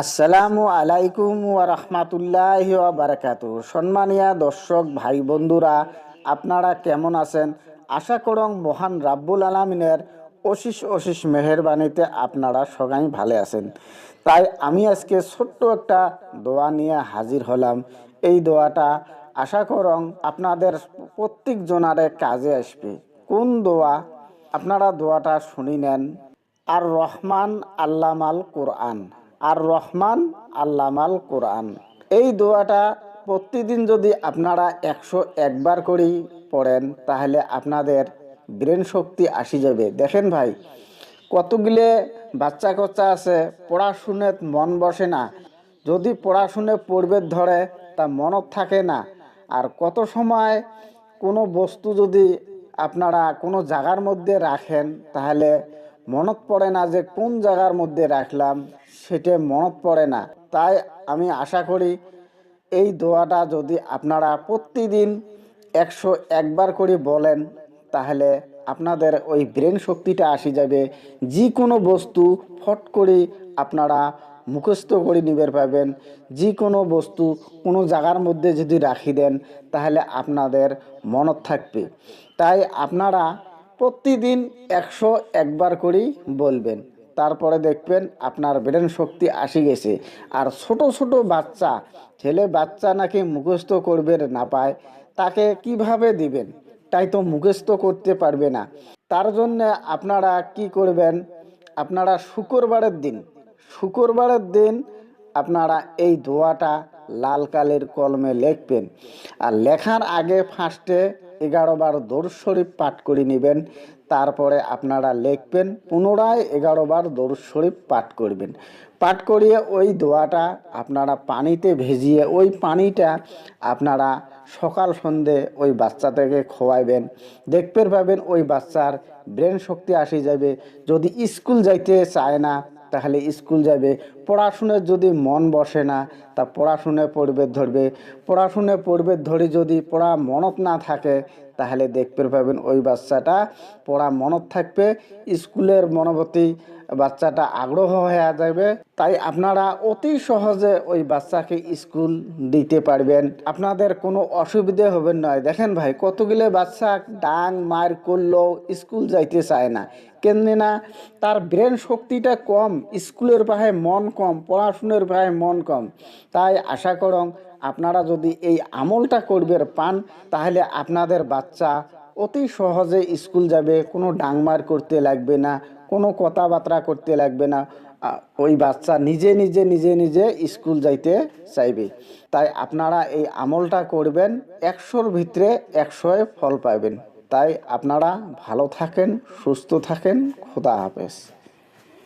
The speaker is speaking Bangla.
আসসালামু আলাইকুম রাহমাতুল্লাহি বারাকাতু সম্মানিয়া দর্শক, ভাই বন্ধুরা, আপনারা কেমন আছেন? আশা করং মহান রাব্বুল আলামিনের অশিস অশিস মেহেরবানিতে আপনারা সবাই ভালো আছেন। তাই আমি আজকে ছোট্ট একটা দোয়া নিয়ে হাজির হলাম। এই দোয়াটা আশা করং আপনাদের প্রত্যেক জনারে কাজে আসবে। কোন দোয়া? আপনারা দোয়াটা শুনি নেন। আর রহমান আল্লামাল কোরআন। আর রহমান আল্লামাল কোরআন। এই দোয়াটা প্রতিদিন যদি আপনারা একশো একবার করেই পড়েন, তাহলে আপনাদের ব্রেন শক্তি আসি যাবে। দেখেন ভাই, কতগুলো বাচ্চা কচ্চা আছে, পড়াশুনে মন বসে না। যদি পড়াশুনে পড়বে ধরে, তা মনত থাকে না। আর কত সময় কোনো বস্তু যদি আপনারা কোনো জায়গার মধ্যে রাখেন, তাহলে মনত পড়ে না যে কোন জায়গার মধ্যে রাখলাম, সেটা মনত পড়ে না। তাই আমি আশা করি এই দোয়াটা যদি আপনারা প্রতিদিন একশো একবার করে বলেন, তাহলে আপনাদের ওই ব্রেন শক্তিটা আসি যাবে। যে কোনো বস্তু ফট করে আপনারা মুখস্থ করে নিবার পাবেন। যে কোনো বস্তু কোনো জায়গার মধ্যে যদি রাখি দেন, তাহলে আপনাদের মনত থাকবে। তাই আপনারা প্রতিদিন একশো একবার করেই বলবেন। তারপরে দেখবেন আপনার ব্রেন শক্তি আসি গেছে। আর ছোট ছোট বাচ্চা, ছেলে বাচ্চা নাকি মুখস্থ করবে না পায়, তাকে কীভাবে দিবেন? তাই তো মুখস্থ করতে পারবে না। তার জন্য আপনারা কি করবেন? আপনারা শুক্রবারের দিন শুক্রবারের দিন আপনারা এই দোয়াটা লাল কালের কলমে লিখবেন। আর লেখার আগে ফার্স্টে এগারো বার দৌড় শরীফ পাঠ করে নেবেন, তারপরে আপনারা লিখবেন, পুনরায় এগারো বার দৌড় শরীফ পাঠ করবেন। পাঠ করিয়ে ওই দোয়াটা আপনারা পানিতে ভেজিয়ে ওই পানিটা আপনারা সকাল সন্ধে ওই বাচ্চাটাকে খোয়াইবেন। দেখতে পাবেন ওই বাচ্চার ব্রেন শক্তি আসে যাবে। যদি স্কুল যাইতে চায় না, তাহলে স্কুল যাবে। পড়াশুনের যদি মন বসে না, তা পড়াশুনে পড়বে ধরবে। পড়াশুনে পড়বে ধরে যদি পড়া মনত না থাকে, তাহলে দেখতে পাবেন ওই বাচ্চাটা পড়া মনত থাকবে, স্কুলের মনোবতী বাচ্চাটা আগ্রহ হয়ে যাবে। তাই আপনারা অতি সহজে ওই বাচ্চাকে স্কুল দিতে পারবেন। আপনাদের কোনো অসুবিধে হবে নয় দেখেন ভাই, কতগুলো বাচ্চা ডাং মার করলেও স্কুল যাইতে চায় না। কেননা তার ব্রেন শক্তিটা কম, স্কুলের পাহে মন কম, পড়াশুনোর পাহে মন কম। তাই আশা করং আপনারা যদি এই আমলটা করবেন পান, তাহলে আপনাদের বাচ্চা অতি সহজে স্কুল যাবে, কোনো ডাংমার করতে লাগবে না, কোনো কথাবার্তা করতে লাগবে না। ওই বাচ্চা নিজে নিজে নিজে নিজে স্কুল যাইতে চাইবে। তাই আপনারা এই আমলটা করবেন, একশোর ভিতরে একশোয় ফল পাবেন। তাই আপনারা ভালো থাকেন, সুস্থ থাকেন, খোদা হাফেজ।